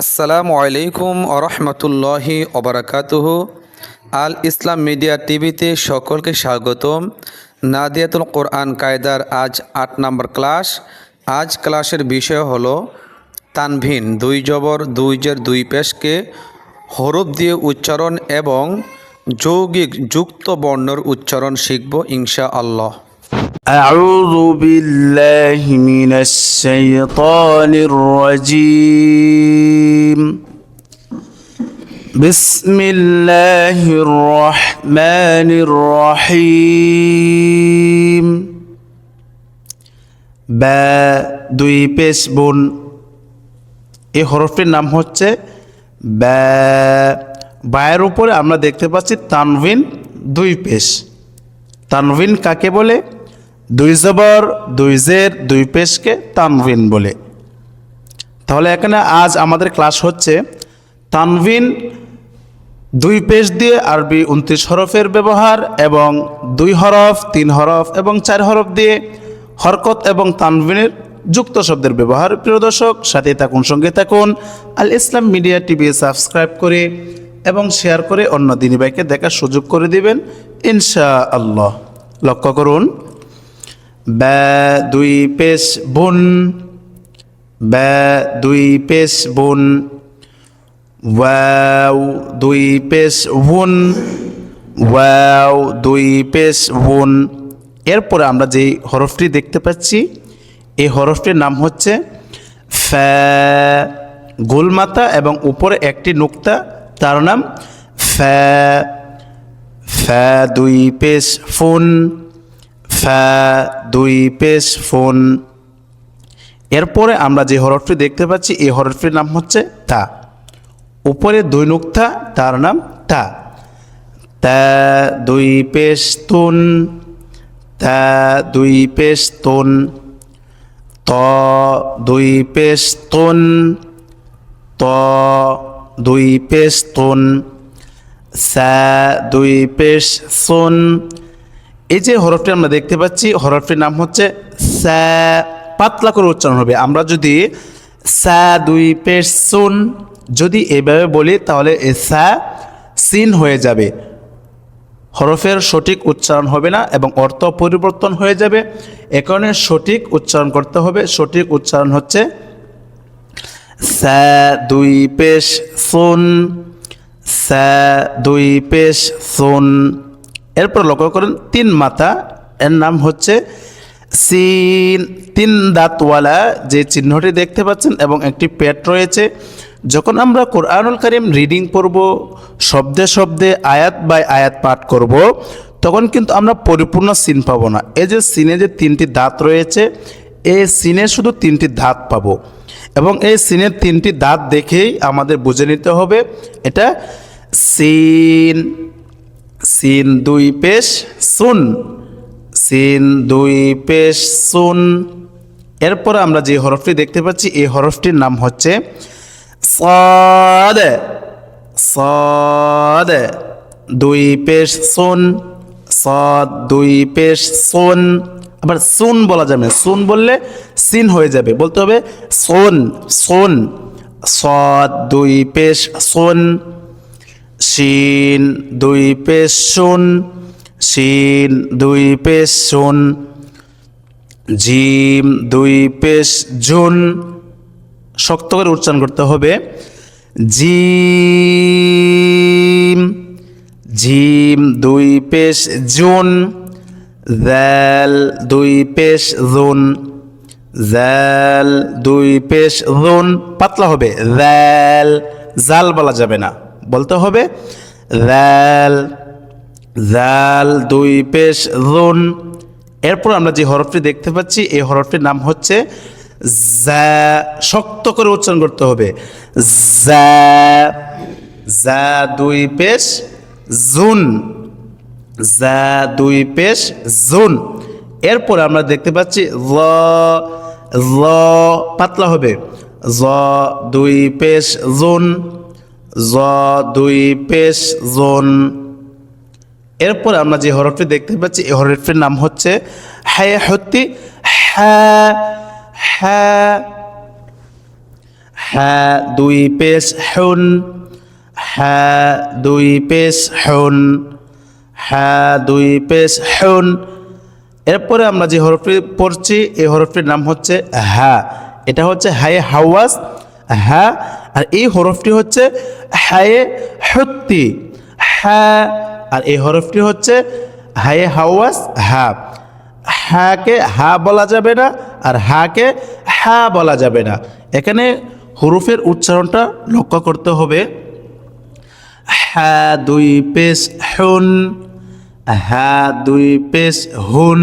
আসসালামু আলাইকুম আরহামতুল্লাহি ওবরাকাতুহ আল ইসলাম মিডিয়া টিভিতে সকলকে স্বাগতম। নাদিয়াতুল কোরআন কায়দার আজ আট নম্বর ক্লাস। আজ ক্লাসের বিষয় হলো তানভিন, দুই জবর, দুই জের, দুই পেশকে হরফ দিয়ে উচ্চারণ এবং যৌগিক যুক্ত বর্ণর উচ্চারণ শিখব ইনশা আল্লাহ أعوذ بالله من الشيطان الرجيم بسم الله الرحمن الرحيم বা দুই পেশ বোন এই হরফটির নাম হচ্ছে ব্যা বায়ের উপরে আমরা দেখতে পাচ্ছি তানভিন দুই পেশ তানভিন কাকে বলে দুই জবর, দুই জের, দুই পেশকে তানভিন বলে। তাহলে এখানে আজ আমাদের ক্লাস হচ্ছে তানভিন দুই পেশ দিয়ে আরবি উনত্রিশ হরফের ব্যবহার এবং দুই হরফ, তিন হরফ এবং চার হরফ দিয়ে হরকত এবং তানভিনের যুক্ত শব্দের ব্যবহার। প্রিয় দর্শক, সাথে থাকুন, সঙ্গে থাকুন। Al Islam media TV subscribe করে এবং শেয়ার করে অন্য দিনী ভাইকে দেখার সুযোগ করে দিবেন ইনশা আল্লাহ লক্ষ্য করুন ব্যা দুই পেশ বুন, ব্যা দুই পেশ বুন, ওয়াও দুই পেশ বুন ওয়াও দুই পেশ বুন এরপরে আমরা যেই হরফটি দেখতে পাচ্ছি, এই হরফটির নাম হচ্ছে ফ্যা গোলমাতা এবং উপরে একটি নুক্তা, তার নাম ফ্যা ফ্যা দুই পেশ ফোন ফ্যা দুই, পেশ, ফোন। এরপরে আমরা যে হরফটি দেখতে পাচ্ছি, এই হরফটির নাম হচ্ছে তা। উপরে দুই নুক্তা, তার নাম তা। তা, দুই, পেশ, তুন। তা, দুই, পেশ, তুন। ত, দুই, পেশ, তুন। ত, দুই, পেশ, তুন। সা, দুই, পেশ, সুন। এই যে হরফটি আমরা দেখতে পাচ্ছি, হরফটির নাম হচ্ছে স্যা পাতলা করে উচ্চারণ হবে। আমরা যদি স্যা দুই পেশ সুন যদি এভাবে বলি, তাহলে এ স্যা সিন হয়ে যাবে। হরফের সঠিক উচ্চারণ হবে না এবং অর্থ পরিবর্তন হয়ে যাবে। এ কারণে সঠিক উচ্চারণ করতে হবে। সঠিক উচ্চারণ হচ্ছে স্যা দুই পেশ সুন স্যা দুই পেশ সুন। এরপর লক্ষ্য করেন তিন মাথা, এর নাম হচ্ছে সিন। তিন দাঁতওয়ালা যে চিহ্নটি দেখতে পাচ্ছেন এবং একটি পেট রয়েছে। যখন আমরা কোরআনুল করিম রিডিং করব শব্দে শব্দে, আয়াত বাই আয়াত পাঠ করব, তখন কিন্তু আমরা পরিপূর্ণ সিন পাবো না। এই যে সিনে যে তিনটি দাঁত রয়েছে এই সিনে শুধু তিনটি দাঁত পাবো এবং এই সিনের তিনটি দাঁত দেখেই আমাদের বুঝে নিতে হবে, এটা সিন। সিন দুই পেশ সুন। সিন দুই পেশ সুন। এরপর আমরা যে হরফটি দেখতে পাচ্ছি, এই হরফটির নাম হচ্ছে সদ। সদ দুই পেশ সুন, সদ দুই পেশ সুন। আবার সুন বলা যাবে সুন বললে সিন হয়ে যাবে, বলতে হবে সোন সোন। সদ দুই পেশ সোন। শিন দুই পেশ শুন শিন দুই পেশ শুন, জিম দুই পেশ জুন। শক্ত করে উচ্চারণ করতে হবে। জিম জিম দুই পেশ জুন, জ্যাল দুই পেশ জুন, জ্যাল দুই পেশ জুন। পাতলা হবে। জ্যাল জাল বলা যাবে না। বলতে হবে জ্যাল জাল দুই পেশ, জুন। এরপর আমরা যে হরফটি দেখতে পাচ্ছি, এই হরফটির নাম হচ্ছে জ্যা। শক্ত করে উচ্চারণ করতে হবে, জ্যা। জ্যা, দুই পেশ, জুন। জ্যা, দুই পেশ, জুন। এরপর আমরা দেখতে পাচ্ছি, ল পাতলা হবে জ দুই পেশ, জুন। জ দুই পেশ জোন। এরপর আমরা যে হরফটি দেখতে পাচ্ছি, এই হরফটির নাম হচ্ছে হ্যাঁ হতি হ্যাঁ হ্যাঁ হ্যাঁ দুই পেশ হুন হ্যাঁ দুই পেশ হুন হ্যাঁ দুই পেশ হুন। এরপরে আমরা যে হরফটি পড়ছি, এই হরফটির নাম হচ্ছে হ্যাঁ। এটা হচ্ছে হায়ে হাওয়াজ হ্যাঁ আর এই হরফটি হচ্ছে হায়ে হত্তি হ্যাঁ আর এই হরফটি হচ্ছে হায়ে হাওয়াজ হ্যাঁ হ্যাঁকে হা বলা যাবে না আর হাকে হ্যাঁ বলা যাবে না। এখানে হরফের উচ্চারণটা লক্ষ্য করতে হবে। হ্যাঁ দুই পেশ হুন হ্যাঁ দুই পেশ হুন।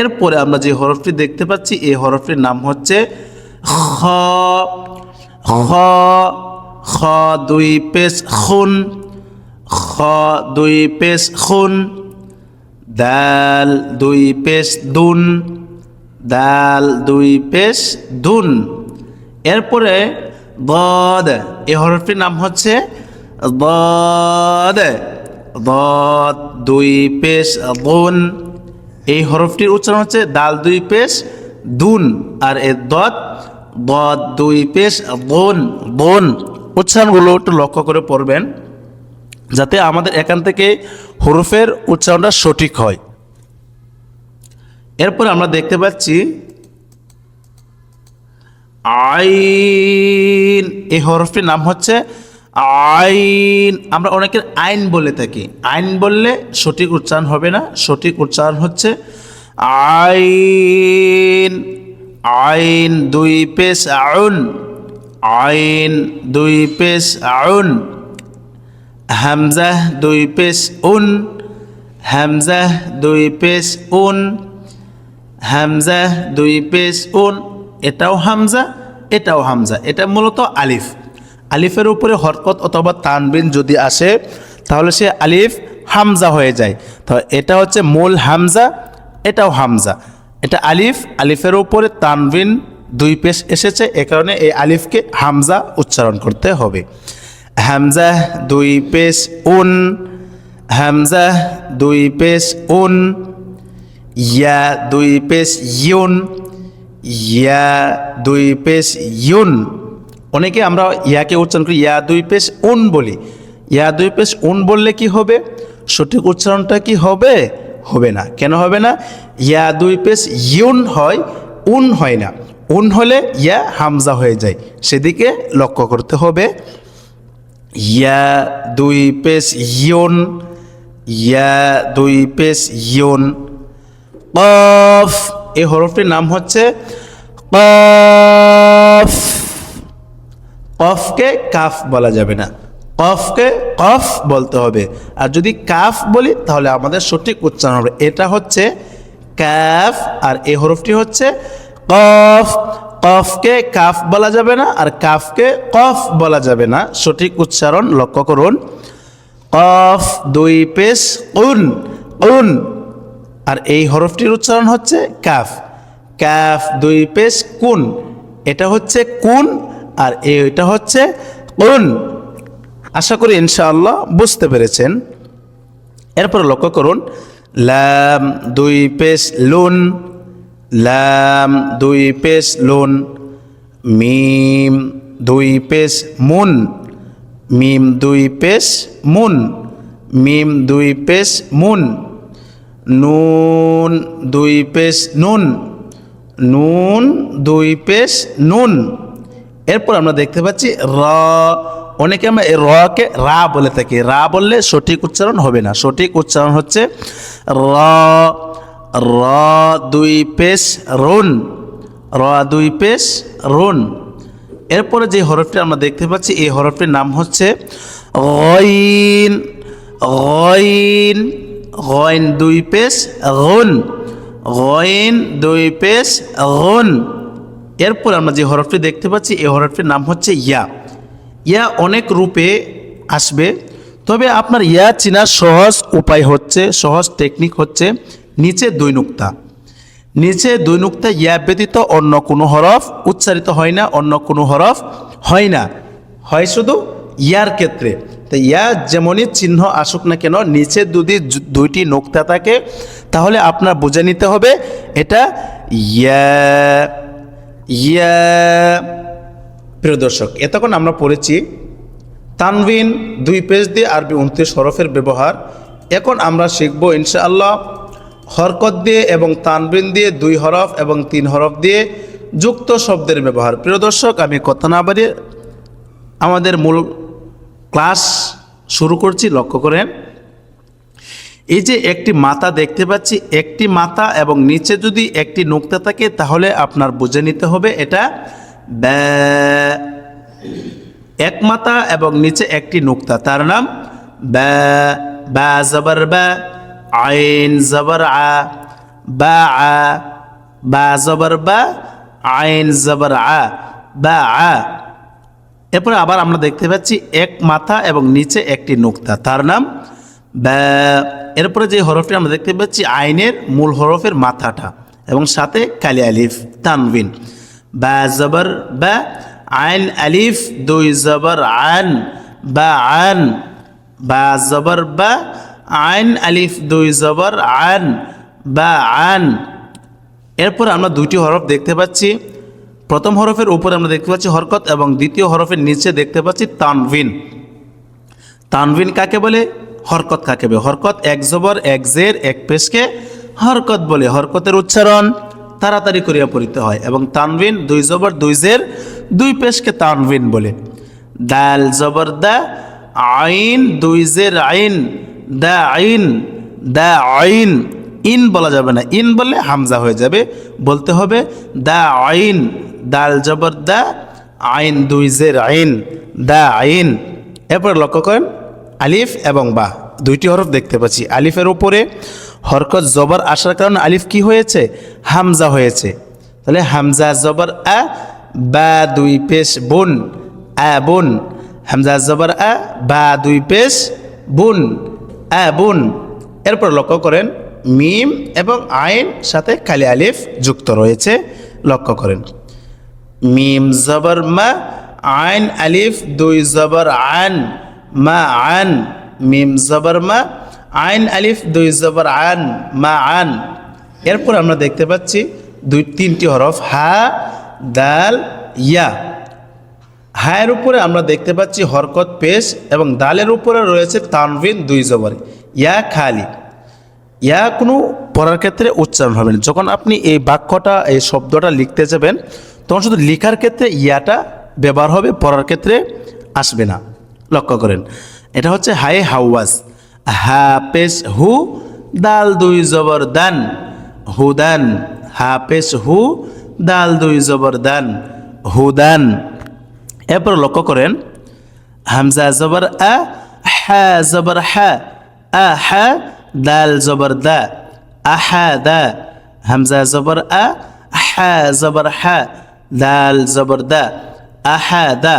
এরপরে আমরা যে হরফটি দেখতে পাচ্ছি, এই হরফটির নাম হচ্ছে খ। খ খ দুই পেশ খুন, খ দুই পেশ খুন, দাল দুই পেশ দুন, দাল দুই পেশ দুন। এরপরে বদ এই হরফটির নাম হচ্ছে বদ বদ দুই পেশ দুন, এই হরফটির উচ্চারণ হচ্ছে দাল দুই পেশ দুন, আর এ দত বদ দুই পেশ, বোন বোন। উচ্চারণগুলো একটু লক্ষ্য করে পড়বেন, যাতে আমাদের এখান থেকে হরফের উচ্চারণটা সঠিক হয়। এরপর আমরা দেখতে পাচ্ছি, আইন, এই হরফটির নাম হচ্ছে আইন। আমরা অনেকের আইন বলে থাকি। আইন বললে সঠিক উচ্চারণ হবে না, সঠিক উচ্চারণ হচ্ছে আইন। আইন দুই পেশ আউন, আইন দুই পেশ আউন হামজাহ দুই পেশ উন হামজাহ দুই পেশ উন, হামজা দুই পেশ উন, এটাও হামজা এটাও হামজা, এটা মূলত আলিফ। আলিফের উপরে হরকত অথবা তানবিন যদি আসে, তাহলে সে আলিফ হামজা হয়ে যায়। তো এটা হচ্ছে মূল হামজা, এটাও হামজা। এটা আলিফ, আলিফের উপরে তানবিন দুই পেশ এসেছে, এ কারণে এই আলিফকে হামজা উচ্চারণ করতে হবে। হামজা দুই পেশ উন, হামজা দুই পেশ উন, ইয়া দুই পেশ ইউন, ইয়া দুই পেশ ইউন। অনেকে আমরা ইয়াকে উচ্চারণ করি ইয়া দুই পেশ উন বলি। ইয়া দুই পেশ উন বললে কি হবে? সঠিক উচ্চারণটা কি হবে? হবে না। কেন হবে না? ইয়া দুই পেশ ইউন হয়, উন হয় না। উন হলে ইয়া হামজা হয়ে যায়। সেদিকে লক্ষ্য করতে হবে। ইয়া দুই পেশ ইয়ন ইয়া দুই পেশ ইয়ন কফ এই হরফটির নাম হচ্ছে কফ। কফকে কাফ বলা যাবে না। কফকে কফ বলতে হবে। আর যদি কাফ বলি, তাহলে আমাদের সঠিক উচ্চারণ হবে। এটা হচ্ছে কাফ, আর এই হরফটি হচ্ছে কফ। কফকে কাফ বলা যাবে না, আর কাফকে কফ বলা যাবে না। সঠিক উচ্চারণ লক্ষ্য করুন। কফ, দুই পেশ, উন উন। আর এই হরফটির উচ্চারণ হচ্ছে কাফ। কাফ, দুই পেশ, কুন। এটা হচ্ছে কুন, আর এটা হচ্ছে কুন আশা করি ইনশাআল্লাহ বুঝতে পেরেছেন। এরপর লক্ষ্য করুন, লাম, দুই পেশ, লুন, লাম, দুই পেশ, লুন, মিম, দুই পেশ, মুন, মিম, দুই পেশ, মুন, মিম, দুই পেশ, মুন, নুন, দুই পেশ, নুন নুন, দুই পেশ, নুন। এরপর আমরা দেখতে পাচ্ছি র অনেকে আমরা এই রকে রা বলে থাকি। রা বললে সঠিক উচ্চারণ হবে না। সঠিক উচ্চারণ হচ্ছে র র দুই পেশ, রুন। র দুই পেশ, রুন। এরপরে যে হরফটি আমরা দেখতে পাচ্ছি, এই হরফটির নাম হচ্ছে গইন। গইন গইন দুই পেশ গুন গইন দুই পেশ গুন এরপর আমরা যে হরফটি দেখতে পাচ্ছি, এই হরফটির নাম হচ্ছে ইয়া। ইয়া অনেক রূপে আসবে। তবে আপনার ইয়া চেনার সহজ উপায় হচ্ছে, সহজ টেকনিক হচ্ছে নিচে দুই নুক্তা। নিচে দুই নুক্তা ইয়া ব্যতীত অন্য কোনো হরফ উচ্চারিত হয় না, অন্য কোনো হরফ হয় না। হয় শুধু ইয়ার ক্ষেত্রে। তো ইয়া যেমনই চিহ্ন আসুক না কেন, নিচে যদি দুইটি নোক্তা থাকে, তাহলে আপনার বুঝে নিতে হবে, এটা ইয়া ইয়া প্রিয় দর্শক, এতক্ষণ আমরা পড়েছি তানবিন দুই পেজ দিয়ে আরবি উনত্রিশ হরফের ব্যবহার। এখন আমরা শিখব ইনশাআল্লাহ হরকত দিয়ে এবং তানবিন দিয়ে দুই হরফ এবং তিন হরফ দিয়ে যুক্ত শব্দের ব্যবহার। প্রিয় দর্শক, আমি কথা না বাড়িয়ে আমাদের মূল ক্লাস শুরু করছি, লক্ষ্য করেন। এই যে একটি মাথা দেখতে পাচ্ছি, একটি মাথা এবং নিচে যদি একটি নোক্তা থাকে তাহলে আপনার বুঝে নিতে হবে এটা ব্যা। এক মাথা এবং নিচে একটি নুক্তা। তার নাম ব্যা। জবর বা আইন জবর আ বা আ বা জবর বা আইন জবর আ বা আ। এরপরে আবার আমরা দেখতে পাচ্ছি এক মাথা এবং নিচে একটি নুক্তা। তার নাম ব্যা। এরপরে যে হরফটি আমরা দেখতে পাচ্ছি, আইনের মূল হরফের মাথাটা এবং সাথে কালি আলিফ তানবিন বা জবর, বা আইন, আলিফ, দুই জবর, আন, বা আন, বা জবর, বা আইন, আলিফ, দুই জবর, আন, বা আন। এরপর আমরা দুইটি হরফ দেখতে পাচ্ছি। প্রথম হরফের উপরে আমরা দেখতে পাচ্ছি হরকত এবং দ্বিতীয় হরফের নিচে দেখতে পাচ্ছি তানভিন। তানভিন কাকে বলে? হরকত কাকে বলে? হরকত এক জবর, এক জের, এক পেশকে হরকত বলে। হরকতের উচ্চারণ তাড়াতাড়ি করিয়া পড়িতে হয় এবং তানভিন দুই জবর দুই জের, দুই পেশকে তানভিন বলে। দাল জবর দা আইন, দুই জের আইন, দা আইন দা আইন। ইন বলা যাবে না। ইন বললে হামজা হয়ে যাবে। বলতে হবে দা আইন, দাল জবর দা আইন, দুই জের আইন, দা আইন। এরপর লক্ষ্য করেন আলিফ এবং বা। দুইটি হরফ দেখতে পাচ্ছি। আলিফের উপরে হরকত জবর আসার কারণে আলিফ কি হয়েছে? হামজা হয়েছে। তাহলে হামজা জবর আ, বা দুই পেশ বুন, আ বুন। হামজা জবর আ, বা দুই পেশ বুন, আ বুন। এরপর লক্ষ্য করেন, মিম এবং আইন সাথে কালি আলিফ যুক্ত রয়েছে। লক্ষ্য করেন, মিম জবর মা, আইন আলিফ, দুই জবর আন, মা আন, মিম জবর মা আইন আলিফ, দুই জবর আন, মা আন। এরপর আমরা দেখতে পাচ্ছি দুই, তিনটি হরফ, হা, দাল, ইয়া। হায়ের উপরে আমরা দেখতে পাচ্ছি হরকত, পেশ এবং দালের উপরে রয়েছে তানভিন, দুই জবর। ইয়া খালি। ইয়া কোনো পড়ার ক্ষেত্রে উচ্চারণ হবে না। যখন আপনি এই বাক্যটা, এই শব্দটা লিখতে যাবেন, তখন শুধু লেখার ক্ষেত্রে ইয়াটা ব্যবহার হবে, পড়ার ক্ষেত্রে আসবে না। লক্ষ্য করেন। এটা হচ্ছে হাই হাওয়াজ। হা পেশ হু, দাল দুই জবর দান। হুদান হা পেশ হু, দাল দুই জবর দান। হুদান। এরপর লক্ষ্য করেন, হামজা জবর আ, হা জবর হা, আ হা, দাল জবর দা আহা দা। হামজা জবর আ, হা জবর হা, দাল জবর দা আহা দা।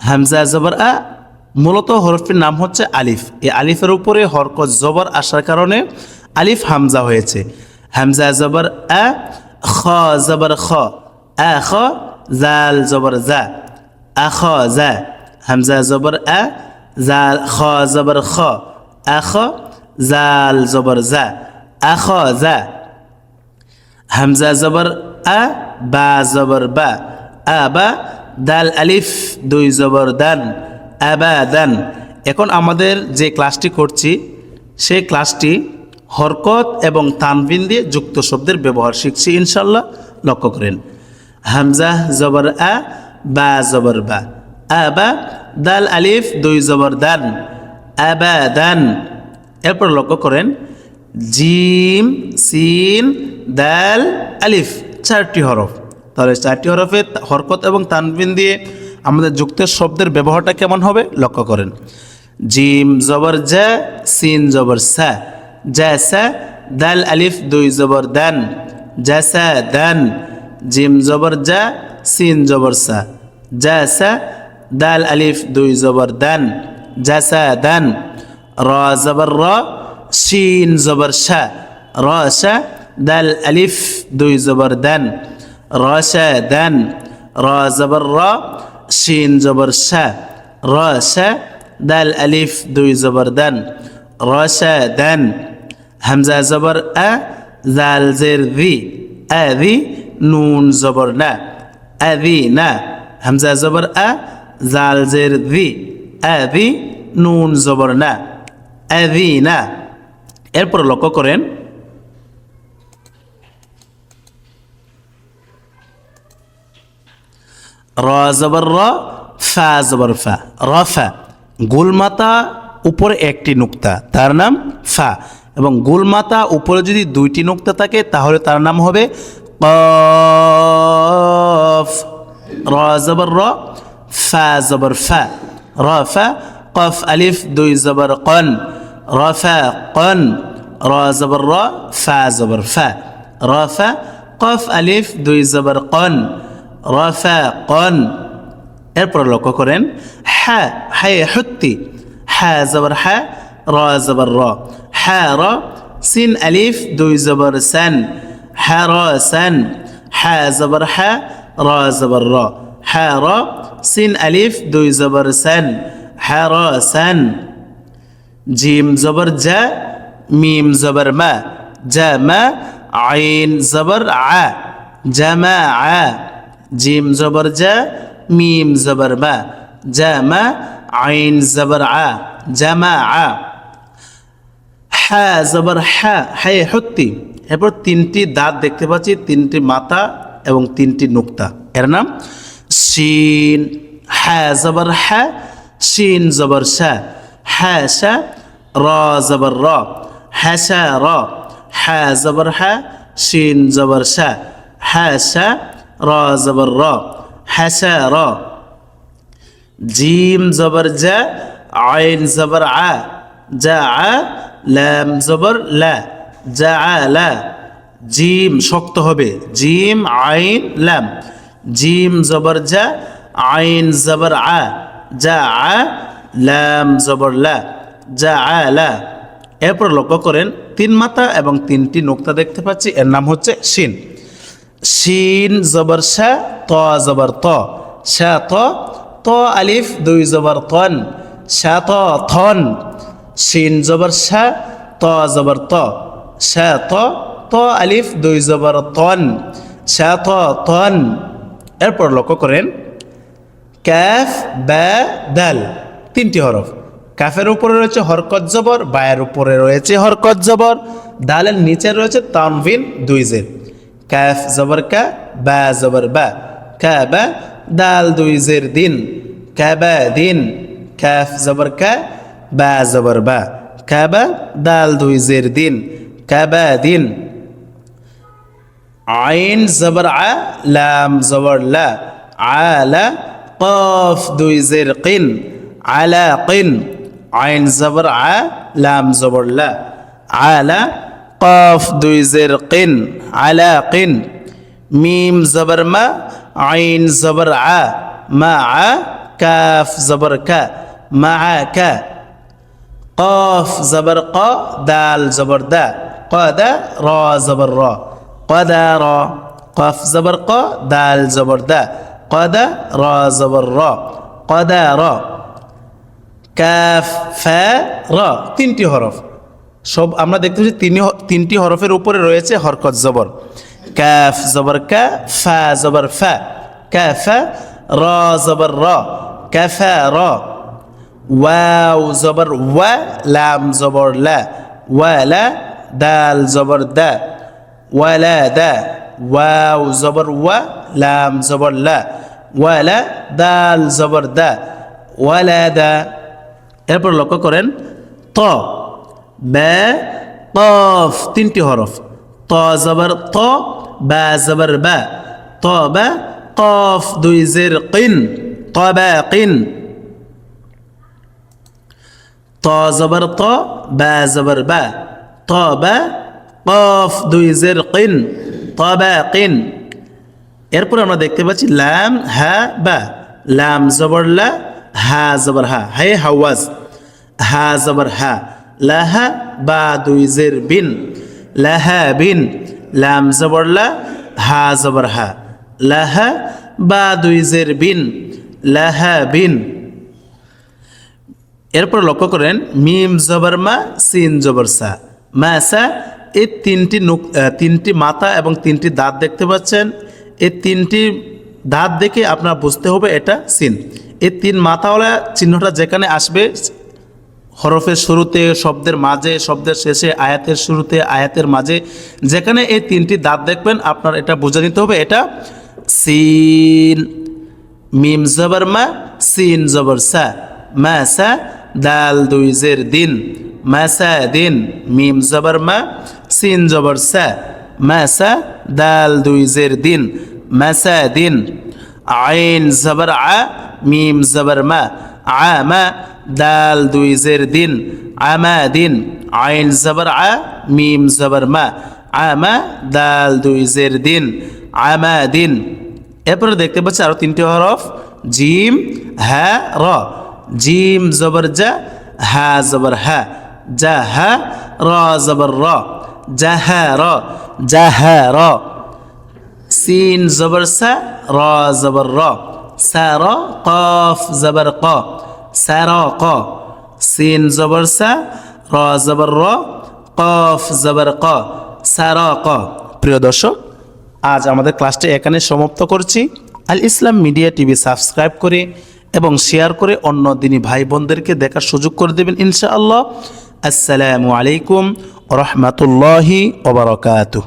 হামজা জবর আ মূলত হরফটির নাম হচ্ছে আলিফ। এই আলিফের উপরে হরকত জবর আসার কারণে আলিফ হামজা হয়েছে। হামজা জবর আ, খ জবর খ, আ, খ, জাল জবর জা আখ জা, হামজা জবর আ, জাল, খ জবর খ আখ জাল জবর জা আখ জা। হামজা জবর আ, বা জবর বা, আ, বা, দাল আলিফ, দুই জবর দান। আবা দান এখন আমাদের যে ক্লাসটি করছি, সেই ক্লাসটি হরকত এবং তানবিন দিয়ে যুক্ত শব্দের ব্যবহার শিখছি ইনশাল্লাহ লক্ষ্য করেন। হামজা জবর আ, বা জবর বা। আবা, দাল, আলিফ, দুই জবর দান। আবা দান এরপর লক্ষ্য করেন, জিম, সিন, দাল, আলিফ, চারটি হরফ। তাহলে চারটি হরফে হরকত এবং তানবিন দিয়ে আমাদের যুক্তের শব্দের ব্যবহারটা কেমন হবে? লক্ষ্য করেন। জিম জবর জা, সিন জবর সা। জ্যা সা, দাল আলিফ, দুই জবর দান। জ্যা স্যা দান। জিম জবর জ্যা সিন জবর সা। জা সা, দাল আলিফ, দুই জবর দান। জ্যা স্যা দান। র জবর র, শিন জবর শা র শা দাল আলিফ, দুই জবর দান। র শা দান। র জবর র শিন জবর শা র শা দাল, আলিফ, দুই জবর দান। র দান। হামজা জবর আ, জাল, জের দি আদি নুন জবর না। আদি না। হামজা জবর আ, জাল, জের দি আদি নুন জবর না। আদি না। এরপর লক্ষ্য করেন র জবর র, ফা ফা। রফা গুলমাতা উপরে একটি নুক্তা, তার নাম ফা। এবং গুলমাতা উপরে যদি দুইটি নুক্তা থাকে, তাহলে তার নাম হবে কফ। র জবর র, ফা জবর ফা। রফা কফ আলিফ, দুই জবর কন। রফা কন। র জবর র, ফা ফা। রফা কফ আলিফ, দুই জবর কন। রফা কন এরপর লক্ষ্য করেন হ্যাঁ হ্যাঁ হত্যি হ্যাঁ জবর হ্যাঁ র জবর র হ্যাঁ র, সিন আলিফ, দুই জবর সান হ্যাঁ র সান হ্যাঁ জবর হ্যাঁ র জবর র হ্যাঁ র, সিন আলিফ, দুই জবর সান হ্যাঁ র সান জিম জবর জা, মিম জবর মা, জা মা, আইন জবর আ জামা আ। জিম জবর জা, মিম জবর মা জামা, আইন জবর আ, জামা আ। হ্যাঁ জবর হ্যাঁ হ্যাঁ হত্যি এরপর তিনটি দাঁত দেখতে পাচ্ছি, তিনটি মাথা এবং তিনটি নুক্তা। এর নাম শিন। হ্যাঁ জবর হ্যাঁ শিন জবর শাহ হ্যাঁ শাহ র জবর র। হ্যাঁ শাহ র। হ্যাঁ জবর হ্যাঁ শিন জবর শাহ হ্যাঁ শাহ র জবর র হ্যাঁ শাহ র জিম জবর জা, আইন জবর আ, জা আ, লাম জবর লা, জা আ লা। জিম শক্ত হবে। জিম, আইন, লাম। জিম জবর জা, আইন জবর আ, জা আ, লাম জবর লা, জা আ লা। এরপর লক্ষ্য করেন, তিন মাথা এবং তিনটি নোক্তা দেখতে পাচ্ছি। এর নাম হচ্ছে শিন। শিন জবর শা, ত জবর ত। শা ত ত আলিফ, দুই জবর তন। শা ত থন। শিন জবর শা, ত জবর ত। শা ত ত আলিফ, দুই জবর তন। শা ত এরপর লক্ষ্য করেন। ক্যাফ ব্যা দাল। তিনটি হরফ। কাফের উপরে রয়েছে হরকত জবর, বায়ের উপরে রয়েছে হরকত জবর। দালের নিচে রয়েছে তানভিন, দুই জের ক্যাফ জবর কা, বা জবর বা। কা বা দাল দুই জের দিন। কাবা দিন ক্যাফ জবর কা, বা জবর বা। কাবা, দাল দুই জের দিন। কাবা দিন। আইন জবর আ, লাম জবর লা। আলা, কফ দুই জের কিন। আলা কিন। আইন জবর আ, লাম জবর লা। আলা কফ দুই জের কিন, আলা কিন, মিম জবর মা, আইন জবর আ, মা আ, কাফ জবর কা, মা আ কা। কফ জবর ক, দাল জবর দা কদা র জবর র। কদা র। কফ জবর ক, দাল জবর দা কদা র জবর র। কদা র। কাফ, ফা, র, তিনটি হরফ। সব আমরা দেখতে পাচ্ছি তিন তিনটি হরফের উপরে রয়েছে হরকত জবর। ক্যাফ জবর কা, ফা জবর ফা। কাফা র জবর রা। কাফা র। ওয়াও জবর ওয়া, লাম জবর লা। ওয়ালা, দাল জবর দা। ওয়ালা দা। ওয়াও জবর ওয়া, লাম জবর লা। ওয়ালা, দাল জবর দা। ওয়ালা দা। এরপর লক্ষ্য করেন, ত। কফ তিনটি হরফ। ত জবর ত, বা জবর বা। ত বা, কফ, দুই জের কিন। ত বা কিন। ত জবর ত, বা জবর বা। ত বা, কফ, দুই জের কিন। ত বা কিন। এরপর আমরা দেখতে পাচ্ছি লাম, হা, বা। লাম জবর লা, হা জবর হা। হে হাওয়াজ, হা জবর হা। লাহা বা দুই জের বিন, লাহা বিন, লাম জবর লা, হা জবর হা, লাহা বা দুই জের বিন, লাহা বিন। এরপর লক্ষ্য করেন, মিম জবর মা, সিন জবর সা। মা সা এই তিনটি নুক তিনটি মাথা এবং তিনটি দাঁত দেখতে পাচ্ছেন। এই তিনটি দাঁত দেখে আপনার বুঝতে হবে এটা সিন। এই তিন মাথাওয়ালা চিহ্নটা যেখানে আসবে হরফের শুরুতে, শব্দের মাঝে, শব্দের শেষে, আয়াতের শুরুতে, আয়াতের মাঝে, যেখানে এই তিনটি দাঁত দেখবেন, আপনার এটা বুঝে নিতে হবে, এটা সিন, মিম জবর মা, সিন জবর সা, মা সা, দাল দুই জের দিন, মা সা দিন, মিম জবর মা, সিন জবর সা, মা সা, দাল দুই জের দিন, মা সা দিন, আইন জবর আ, মিম জবর মা, আ মা দাল দুই জের দিন, আমা দিন, আইন জবর আ, মিম জবর মা। আমা দাল দুই জের দিন, আমা দিন। এরপরে দেখতে পাচ্ছি আরও তিনটি হরফ, জিম হ্যাঁ র। জিম জবর যা হা জবর হা। যা হা, র জবর র। জাহা র। জাহা র। সিন জবর সা, র জবর র। সার কফ জবর ক। সার ক সিন জবর সা র জবর র কফ জবর ক সার ক প্রিয় দর্শক, আজ আমাদের ক্লাসটি এখানে সমাপ্ত করছি। Al Islam media TV subscribe করে এবং শেয়ার করে অন্য দিনী ভাই বোনদেরকে দেখার সুযোগ করে দেবেন ইনশাআল্লাহ। আসসালামু আলাইকুম রহমতুল্লাহি ওবরাকাতুহ